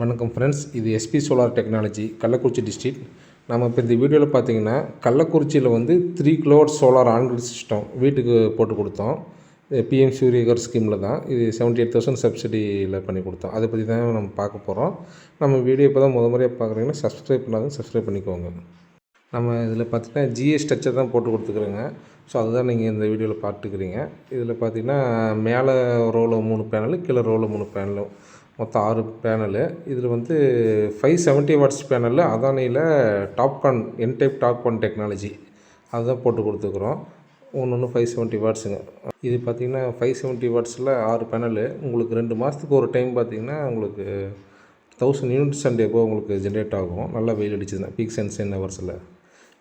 வணக்கம் ஃப்ரெண்ட்ஸ் இது SP solar technology Kallakurichi district நம்ம இப்போ இந்த வீடியோவில் பார்த்தீங்கன்னா கள்ளக்குறிச்சியில் வந்து three kilowatt solar on grid system வீட்டுக்கு போட்டு கொடுத்தோம். பிஎம் சூரியகர் ஸ்கீமில் தான். இது செவன்ட்டி எயிட் தௌசண்ட் சப்சிடியில் பண்ணி கொடுத்தோம். அதை பற்றி தான் நம்ம பார்க்க போகிறோம் நம்ம வீடியோ இப்போ தான் முத முறையாக பார்க்குறீங்கன்னா சப்ஸ்கிரைப் பண்ணாதான் சப்ஸ்கிரைப் பண்ணிக்கோங்க. நம்ம இதில் பார்த்தீங்கன்னா ஜிஎஸ் ஸ்ட்ரக்சர் தான் போட்டு கொடுத்துக்குறோங்க. ஸோ அதுதான் நீங்கள் இந்த வீடியோவில் பார்த்துக்கிறீங்க. இதில் பார்த்தீங்கன்னா மேலே ரோவில் மூணு பேனலு கீழே ரோவில் மூணு பேனலும் மொத்தம் ஆறு பேனலு இதில் வந்து ஃபைவ் செவன்ட்டி வாட்ஸ் பேனலில் அதானியில் Topcon N type Topcon technology அதுதான் போட்டு கொடுத்துக்குறோம் ஒன்று ஒன்று ஃபைவ் செவன்ட்டி வாட்ஸுங்க இது பார்த்தீங்கன்னா ஃபைவ் செவன்ட்டி வாட்ஸில் ஆறு பேனலு உங்களுக்கு ரெண்டு மாதத்துக்கு ஒரு டைம் பார்த்தீங்கன்னா உங்களுக்கு தௌசண்ட் யூனிட்ஸ் அண்ட் எபோ உங்களுக்கு ஜென்ரேட் ஆகும். நல்லா வெயில் அடிச்சதுன்னா பீக் அண்ட் சென் ஹவர்ஸில்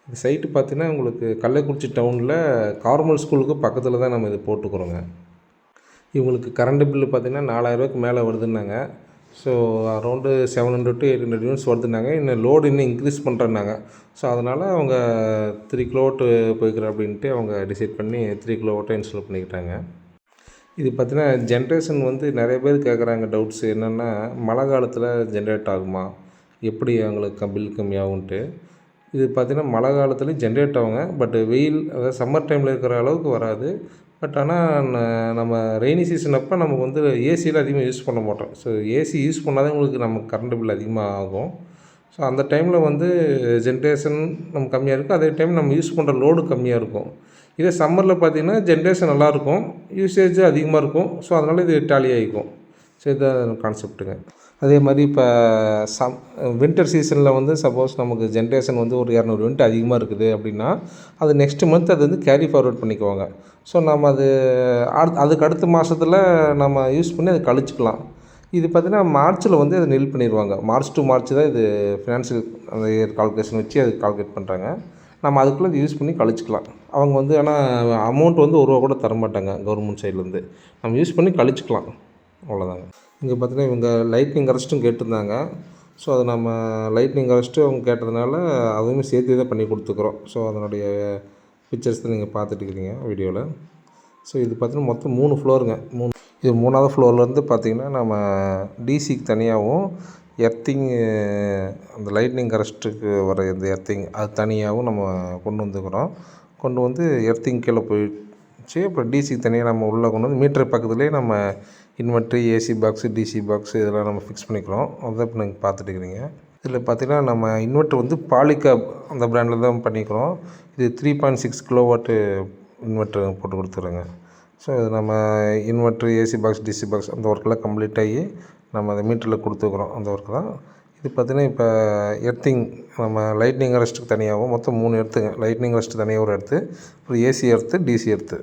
இந்த சைட்டு பார்த்திங்கன்னா உங்களுக்கு கள்ளக்குறிச்சி டவுனில் கார்மல் ஸ்கூலுக்கு பக்கத்தில் தான் நம்ம இது போட்டுக்கிறோங்க. இவங்களுக்கு கரண்ட் பில்லு பார்த்தீங்கன்னா நாலாயிரரூவாய்க்கு மேலே வருதுன்னாங்க. So around seven hundred to eight hundred units வருதுன்னாங்க. இன்னும் லோடு இன்னும் இன்க்ரீஸ் பண்ணுறேன்னாங்க ஸோ அதனால் அவங்க த்ரீ கிலோவாட் போய்க்கிறேன் அப்படின்ட்டு அவங்க டிசைட் பண்ணி த்ரீ கிலோவாட்டை இன்ஸ்டால் பண்ணிக்கிட்டாங்க. இது பார்த்தீங்கன்னா ஜென்ரேஷன் வந்து நிறைய பேர் கேட்குறாங்க டவுட்ஸ் என்னென்னா மழை காலத்தில் ஜென்ரேட் ஆகுமா? எப்படி அவங்களுக்கு பில் கம்மியாகும்ன்ட்டு. இது பார்த்திங்கன்னா மழை காலத்துலேயும் ஜென்ரேட் ஆகுங்க. பட் வெயில் அதாவது சம்மர் டைமில் இருக்கிற அளவுக்கு வராது. பட் ஆனால் நம்ம ரெய்னி சீசன் அப்போ நமக்கு வந்து ஏசியில் அதிகமாக யூஸ் பண்ண மாட்டோம். ஸோ ஏசி யூஸ் பண்ணால் தான் உங்களுக்கு நமக்கு கரண்ட் பில் அதிகமாக ஆகும். ஸோ அந்த டைமில் வந்து ஜென்ரேஷன் நம்ம கம்மியாக இருக்கும். அதே டைம் நம்ம யூஸ் பண்ணுற லோடு கம்மியாக இருக்கும். இதே சம்மரில் பார்த்திங்கன்னா ஜென்ரேஷன் நல்லாயிருக்கும் யூசேஜ் அதிகமாக இருக்கும். ஸோ அதனால் இது டாலி ஆகிக்கும். ஸோ இதுதான் கான்செப்ட்டுங்க அதே மாதிரி இப்போ சம் வின்டர் சீசனில் வந்து சப்போஸ் நமக்கு ஜென்ரேஷன் வந்து ஒரு இரநூறு யூனிட் அதிகமாக இருக்குது அப்படின்னா அது நெக்ஸ்ட் மந்த் அது வந்து கேரி ஃபார்வர்ட் பண்ணிக்குவாங்க. ஸோ நம்ம அது அடுத் அதுக்கு அடுத்த மாதத்தில் நம்ம யூஸ் பண்ணி அதை கழிச்சிக்கலாம். இது பார்த்திங்கன்னா மார்ச்சில் வந்து அதை நெல் பண்ணிடுவாங்க மார்ச் டு மார்ச் தான் இது ஃபினான்ஷியல் அந்த இயர் கால்குலேஷன் வச்சு அது கால்குலேட் பண்ணுறாங்க நம்ம அதுக்குள்ளே யூஸ் பண்ணி கழிச்சிக்கலாம். அவங்க வந்து ஆனால் அமௌண்ட் வந்து ஒரு ரூபா கூட தரமாட்டாங்க கவர்மெண்ட் சைட்லேருந்து நம்ம யூஸ் பண்ணி கழிச்சிக்கலாம். அவ்வளோதாங்க இங்கே பார்த்தீங்கன்னா இவங்க லைட்னிங் அரெஸ்ட்டும் கேட்டிருந்தாங்க. ஸோ அதை நம்ம லைட்னிங் அரெஸ்ட்டு அவங்க கேட்டதுனால அதுவுமே சேர்த்து தான் பண்ணி கொடுத்துக்குறோம். ஸோ அதனுடைய பிக்சர்ஸ் தான் நீங்கள் பார்த்துட்டு இருக்கிறீங்க வீடியோவில் ஸோ இது பார்த்தீங்கன்னா மொத்தம் மூணு ஃப்ளோருங்க மூணு இது மூணாவது ஃப்ளோர்லேருந்து பார்த்தீங்கன்னா நம்ம டிசிக்கு தனியாகவும் எர்த்திங் அந்த லைட்னிங் கரஸ்ட்டுக்கு வர இந்த எர்த்திங் அது தனியாகவும் நம்ம கொண்டு வந்துக்கிறோம். கொண்டு வந்து எர்த்திங் கீழே வச்சு அப்புறம் டிசிக்கு தனியாக நம்ம உள்ளே கொண்டு வந்து மீட்டர் பக்கத்துலேயே நம்ம inverter AC box DC box இதெல்லாம் நம்ம ஃபிக்ஸ் பண்ணிக்கிறோம். அதை இப்போ நீங்கள் பார்த்துட்டு இருக்கிறீங்க. இதில் பார்த்தீங்கன்னா நம்ம இன்வெர்ட்ரு வந்து பாலிகாப் அந்த ப்ராண்டில் தான் பண்ணிக்கிறோம். இது three point six kilo watt inverter போட்டு கொடுத்துருங்க ஸோ இது நம்ம inverter AC box DC box அந்த ஒர்க்கெலாம் கம்ப்ளீட் ஆகி நம்ம அதை மீட்டரில் கொடுத்துக்குறோம் அந்த ஒர்க்கு தான். இது பார்த்திங்கன்னா இப்போ எர்த்திங் நம்ம லைட்னிங் அரெஸ்ட்டுக்கு தனியாகவும் மொத்தம் மூணு எர்த்துங்க லைட்னிங் அரெஸ்ட்டு தனியாக ஒரு எடுத்து அப்புறம் ஏசி எர்த்து டிசி எர்த்து